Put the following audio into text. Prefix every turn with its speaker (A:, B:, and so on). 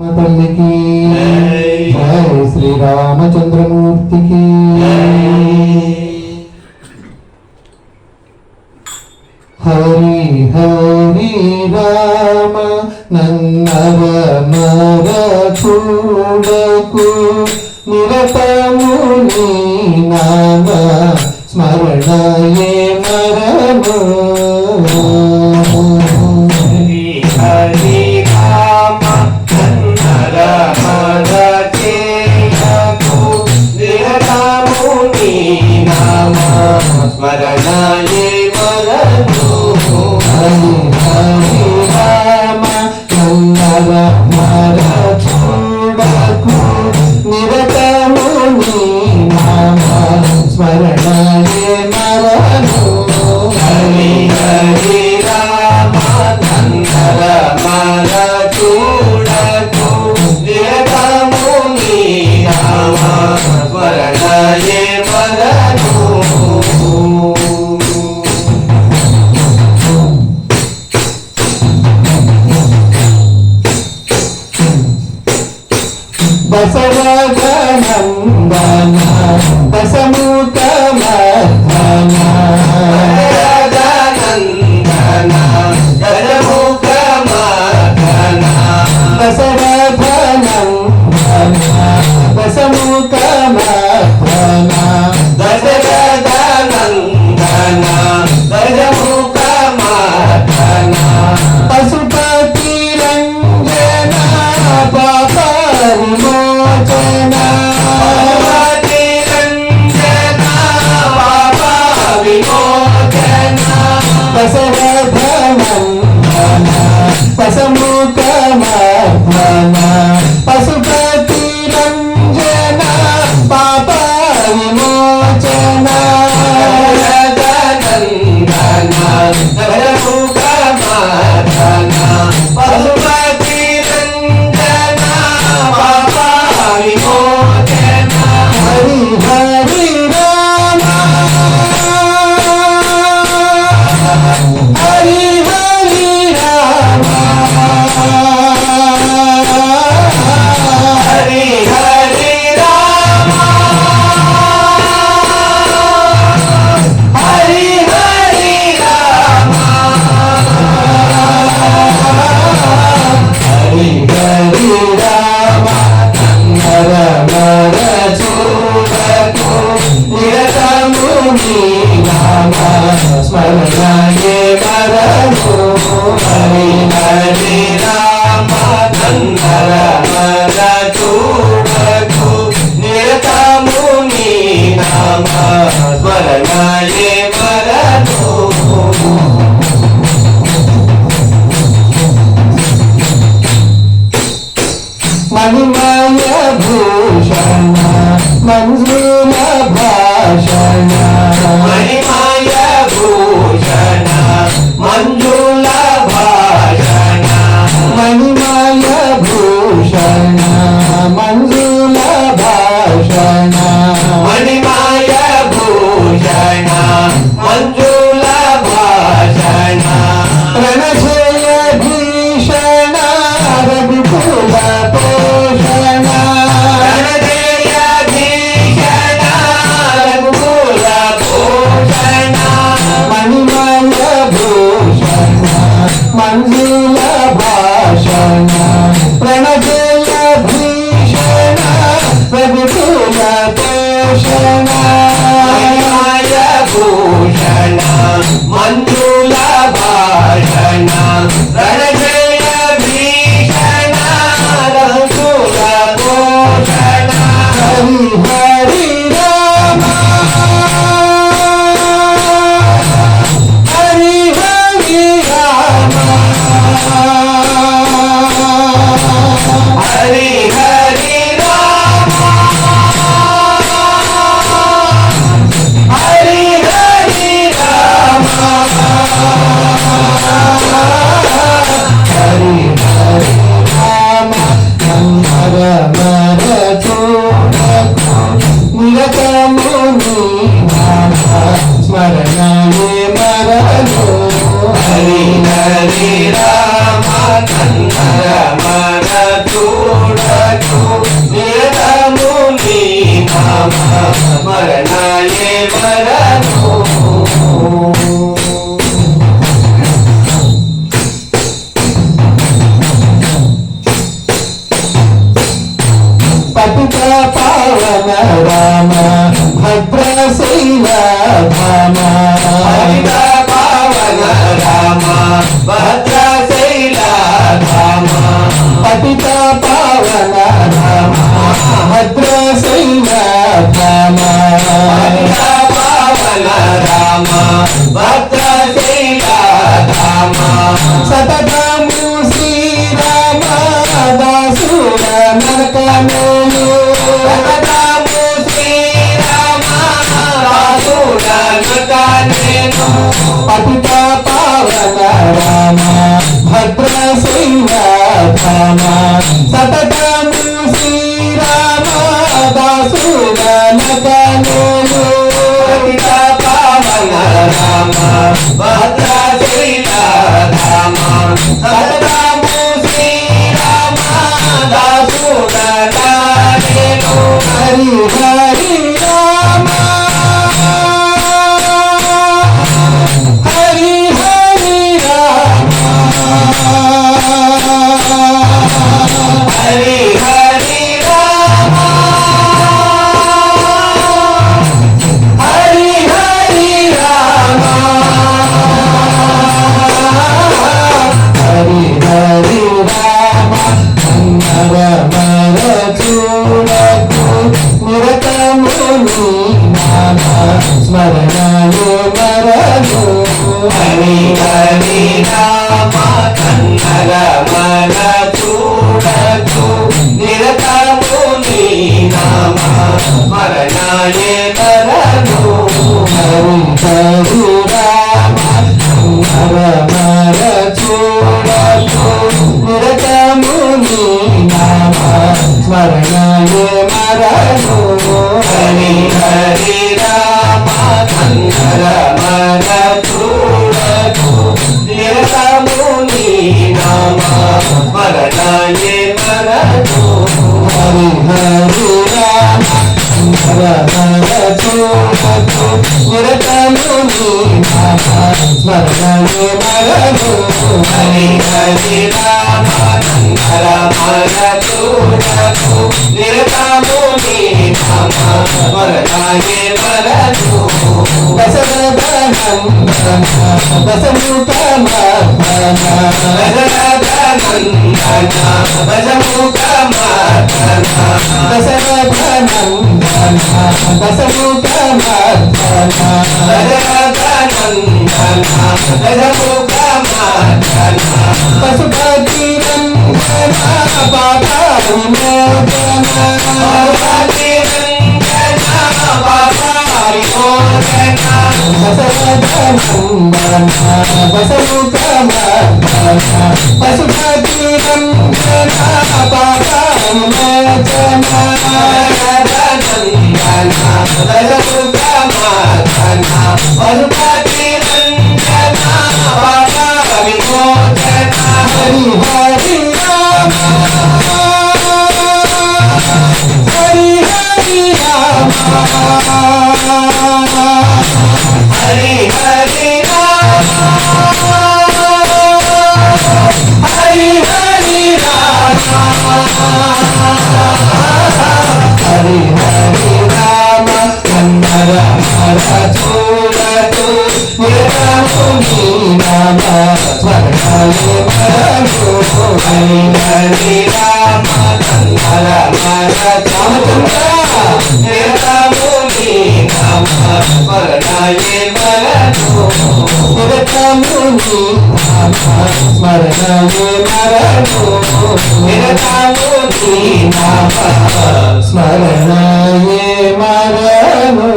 A: తల్లికి. జై శ్రీరామచంద్రమూర్తికి. హరి హరి రామ నన్నవ నర చూడకు నిరతము నీ నామ స్మరణయే మరము.
B: స్మరణాయే మరదు
A: హరి హరి రామ బసవగనందన దశమూత
B: మధనందన దశమూత మధన
A: బసవగనందన
B: దశమూత మధన దశగదనందన
A: దశమూత మధన మంజుల భాషణ
B: మహిమాయ భూషణ మంజుల భాషణ
A: మహిమాయ భూషణ మంజుల భాషణ
B: మహిమాయ భూషణ మంజు
A: I'm here. రామ పతిత పావన రామ భద్రశైల ధామ
B: హరిత రామ భద్రశైల
A: సతతము శ్రీరామ దాసుర నరకమేలు
B: సతతము శ్రీరామ
A: పతిత ధామ సతతము శ్రీరామ దాసుర నరకమేలు
B: హరిత రామ భద్రశైల ధామ సతతము శ్రీరామ
A: హరి హరి హర హర చూడకు
B: హరి హరి స్మరణాయే
A: దశముఖ మర్దన
B: దశరథనందన దశముఖ మర్దన
A: పశుపతి రంగన పాప విమోచన
B: భగవతిరంజన బాబారి మోచన
A: దశరథనందన దశముఖ మర్దన పశుపతి రంగన పాప విమోచన హరి హరి రామ హరి హరి రామ
B: హరి హరి రామ
A: హరి హరి రామ హరి రామ కన్నర నిరతము నీ నామ స్వర్ణాలే మరను హరి
B: హరి రామ కన్నర మర
A: రామచంద్ర
B: నామ స్మరణాయే మరను
A: నిరతము నీ నామ స్మరణాలే మరను
B: నిరతముని నామ
A: స్మరణాయే మరను